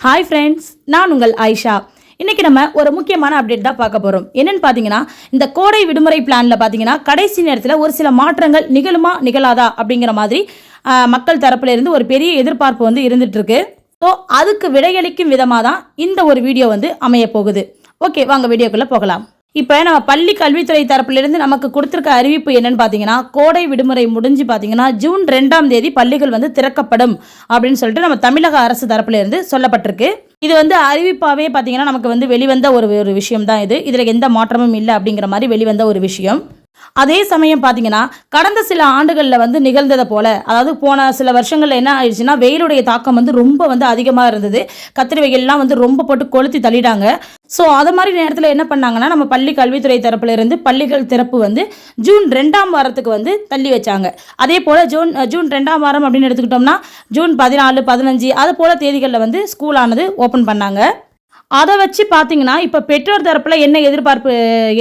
Hi friends நான் உங்கள் ஆயிஷா இன்றைக்கி நம்ம ஒரு முக்கியமான அப்டேட் தான் பார்க்க போகிறோம் என்னென்னு பார்த்தீங்கன்னா இந்த கோடை விடுமுறை பிளானில் பார்த்தீங்கன்னா கடைசி நேரத்தில் ஒரு சில மாற்றங்கள் நிகழுமா நிகழாதா அப்படிங்கிற மாதிரி மக்கள் தரப்புலேருந்து ஒரு பெரிய எதிர்பார்ப்பு வந்து இருந்துகிட்ருக்கு ஸோ அதுக்கு விடையளிக்கும் விதமாக தான் இந்த ஒரு வீடியோ வந்து அமைய போகுது. ஓகே வாங்க வீடியோக்குள்ளே போகலாம். இப்போ நம்ம பள்ளி கல்வித்துறை தரப்பிலிருந்து நமக்கு கொடுத்துருக்க அறிவிப்பு என்னன்னு பார்த்தீங்கன்னா கோடை விடுமுறை முடிஞ்சு பார்த்தீங்கன்னா ஜூன் ரெண்டாம் தேதி பள்ளிகள் வந்து திறக்கப்படும் அப்படின்னு சொல்லிட்டு நம்ம தமிழக அரசு தரப்பிலிருந்து சொல்லப்பட்டிருக்கு. இது வந்து அறிவிப்பாகவே பார்த்தீங்கன்னா நமக்கு வந்து வெளிவந்த ஒரு ஒரு விஷயம் தான் இது. இதில் எந்த மாற்றமும் இல்லை அப்படிங்கிற மாதிரி வெளிவந்த ஒரு விஷயம். அதே சமயம் பார்த்தீங்கன்னா கடந்த சில ஆண்டுகளில் வந்து நிகழ்ந்ததை போல அதாவது போன சில வருஷங்களில் என்ன ஆயிடுச்சுன்னா வெயிலுடைய தாக்கம் வந்து ரொம்ப வந்து அதிகமாக இருந்தது. கத்திரி வெயில்லாம் வந்து ரொம்ப போட்டு கொளுத்தி தள்ளிட்டாங்க. ஸோ அது மாதிரி நேரத்தில் என்ன பண்ணாங்கன்னா நம்ம பள்ளி கல்வித்துறை தரப்புலேருந்து பள்ளிகள் திறப்பு வந்து ஜூன் ரெண்டாம் வாரத்துக்கு வந்து தள்ளி வச்சாங்க. அதே போல் ஜூன் ஜூன் ரெண்டாம் வாரம் அப்படின்னு எடுத்துக்கிட்டோம்னா ஜூன் பதினாலு பதினஞ்சு அது போல் தேதிகளில் வந்து ஸ்கூலானது ஓப்பன் பண்ணாங்க. அதை வச்சு பார்த்தீங்கன்னா இப்போ பெற்றோர் தரப்பில் என்ன எதிர்பார்ப்பு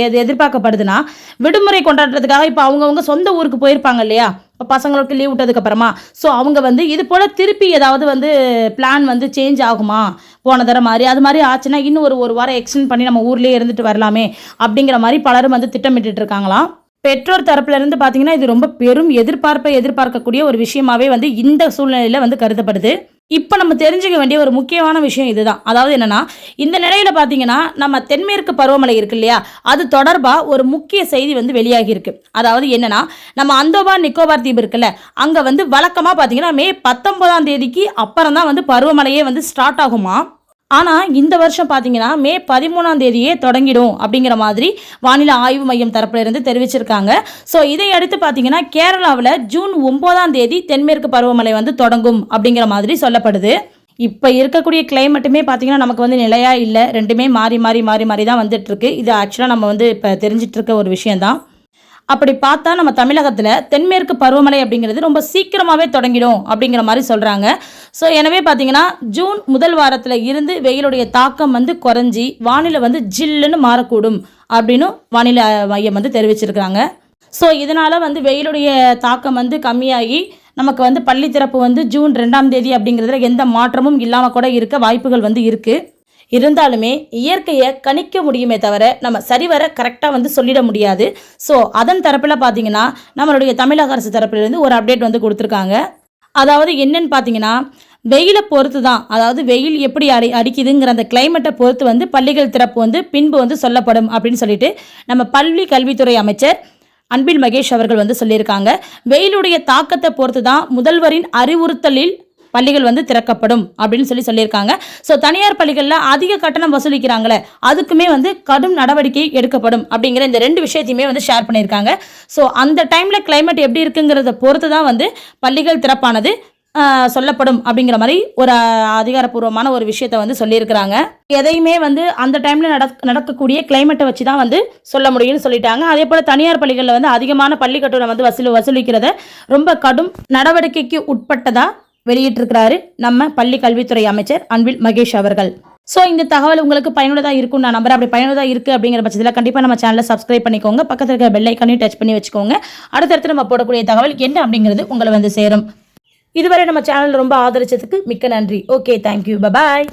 எது எதிர்பார்க்கப்படுதுன்னா விடுமுறை கொண்டாடுறதுக்காக இப்போ அவங்கவுங்க சொந்த ஊருக்கு போயிருப்பாங்க இல்லையா? இப்போ பசங்களுக்கு லீவ் விட்டதுக்கப்புறமா ஸோ அவங்க வந்து இது போல் திருப்பி ஏதாவது வந்து பிளான் வந்து சேஞ்ச் ஆகுமா? போன தடவை மாதிரி. அது மாதிரி ஆச்சுன்னா இன்னும் ஒரு ஒரு வாரம் எக்ஸ்டெண்ட் பண்ணி நம்ம ஊர்லேயே இருந்துட்டு வரலாமே அப்படிங்கிற மாதிரி பலரும் வந்து திட்டமிட்டு இருக்காங்களாம். பெற்றோர் தரப்புலேருந்து பார்த்தீங்கன்னா இது ரொம்ப பெரும் எதிர்பார்ப்பை எதிர்பார்க்கக்கூடிய ஒரு விஷயமாவே வந்து இந்த சூழ்நிலையில் வந்து கருதப்படுது. இப்போ நம்ம தெரிஞ்சுக்க வேண்டிய ஒரு முக்கியமான விஷயம் இதுதான். அதாவது என்னன்னா இந்த நிலையில பார்த்தீங்கன்னா நம்ம தென்மேற்கு பருவமழை இருக்கு இல்லையா அது தொடர்பாக ஒரு முக்கிய செய்தி வந்து வெளியாகி இருக்கு. அதாவது என்னன்னா நம்ம அந்தோபார் நிக்கோபார் தீபு இருக்குல்ல அங்கே வந்து வழக்கமாக பார்த்தீங்கன்னா மே பத்தொன்பதாம் தேதிக்கு அப்புறம் தான் வந்து பருவமழையே வந்து ஸ்டார்ட் ஆகுமா? ஆனால் இந்த வருஷம் பார்த்தீங்கன்னா மே பதிமூணாம் தேதியே தொடங்கிடும் அப்படிங்கிற மாதிரி வானிலை ஆய்வு மையம் தரப்பிலிருந்து தெரிவிச்சிருக்காங்க. ஸோ இதை அடுத்து பார்த்தீங்கன்னா கேரளாவில் ஜூன் ஒம்போதாம் தேதி தென்மேற்கு பருவமழை வந்து தொடங்கும் அப்படிங்கிற மாதிரி சொல்லப்படுது. இப்போ இருக்கக்கூடிய கிளைமேட்டுமே பார்த்தீங்கன்னா நமக்கு வந்து நிலையாக இல்லை. ரெண்டுமே மாறி மாறி மாறி மாறி தான் வந்துட்டுருக்கு இது ஆக்சுவலாக நம்ம வந்து இப்போ தெரிஞ்சிட்ருக்க ஒரு விஷயம்தான். அப்படி பார்த்தா நம்ம தமிழகத்தில் தென்மேற்கு பருவமழை அப்படிங்கிறது ரொம்ப சீக்கிரமாகவே தொடங்கிடும் அப்படிங்கிற மாதிரி சொல்கிறாங்க ஸோ எனவே பார்த்தீங்கன்னா ஜூன் முதல் வாரத்தில் இருந்து வெயிலுடைய தாக்கம் வந்து குறைஞ்சி வானிலை வந்து ஜில்லுன்னு மாறக்கூடும் அப்படின்னு வானிலை மையம் வந்து தெரிவிச்சிருக்காங்க ஸோ இதனால் வந்து வெயிலுடைய தாக்கம் வந்து கம்மியாகி நமக்கு வந்து பள்ளி திறப்பு வந்து ஜூன் ரெண்டாம் தேதி அப்படிங்கிறதுல எந்த மாற்றமும் இல்லாமல் கூட இருக்க வாய்ப்புகள் வந்து இருக்குது இருந்தாலுமே இயற்கையை கணிக்க முடியுமே தவிர நம்ம சரிவர கரெக்டாக வந்து சொல்லிட முடியாது. ஸோ அதன் தரப்பில் பார்த்தீங்கன்னா நம்மளுடைய தமிழக அரசு தரப்பிலிருந்து ஒரு அப்டேட் வந்து கொடுத்துருக்காங்க. அதாவது என்னன்னு பார்த்தீங்கன்னா வெயிலை பொறுத்து தான் அதாவது வெயில் எப்படி அடி அடிக்குதுங்கிற அந்த கிளைமேட்டை பொறுத்து வந்து பள்ளிகள் திறப்பு வந்து பின்பு வந்து சொல்லப்படும் அப்படின்னு சொல்லிட்டு நம்ம பள்ளி கல்வித்துறை அமைச்சர் அன்பில் மகேஷ் அவர்கள் வந்து சொல்லியிருக்காங்க. வெயிலுடைய தாக்கத்தை பொறுத்து தான் முதல்வரின் அறிவுறுத்தலில் பள்ளிகள் வந்து திறக்கப்படும் அப்படின்னு சொல்லி சொல்லியிருக்காங்க. ஸோ தனியார் பள்ளிகளில் அதிக கட்டணம் வசூலிக்கிறாங்களே அதுக்குமே வந்து கடும் நடவடிக்கை எடுக்கப்படும் அப்படிங்கிற இந்த ரெண்டு விஷயத்தையுமே வந்து ஷேர் பண்ணியிருக்காங்க. ஸோ அந்த டைமில் கிளைமேட் எப்படி இருக்குங்கிறத பொறுத்து தான் வந்து பள்ளிகள் திறப்பானது சொல்லப்படும் அப்படிங்கிற மாதிரி ஒரு அதிகாரப்பூர்வமான ஒரு விஷயத்தை வந்து சொல்லியிருக்கிறாங்க. எதையுமே வந்து அந்த டைமில் நடக் நடக்கக்கூடிய கிளைமேட்டை வச்சு தான் வந்து சொல்ல முடியும்னு சொல்லிட்டாங்க. அதே போல் தனியார் பள்ளிகளில் வந்து அதிகமான பள்ளி கட்டணம் வந்து வசூல் வசூலிக்கிறத ரொம்ப கடும் நடவடிக்கைக்கு உட்பட்டதாக வெளியிட்டிருக்கிறாரு நம்ம பள்ளி கல்வித்துறை அமைச்சர் அன்பில் மகேஷ் அவர்கள். ஸோ இந்த தகவல் உங்களுக்கு பயனுள்ளதாக இருக்கும் நான் நம்புறேன். அப்படி பயனுள்ளதாக இருக்குது அப்படிங்கிற பட்சத்தில் கண்டிப்பாக நம்ம சேனலை சப்ஸ்கிரைப் பண்ணிக்கோங்க. பக்கத்தில் இருக்க பெல் டச் பண்ணி வச்சுக்கோங்க. அடுத்தடுத்து நம்ம போடக்கூடிய தகவல் என்ன அப்படிங்கிறது உங்களை வந்து சேரும். இதுவரை நம்ம சேனல் ரொம்ப ஆதரிச்சதுக்கு மிக்க நன்றி. Okay thank you bye bye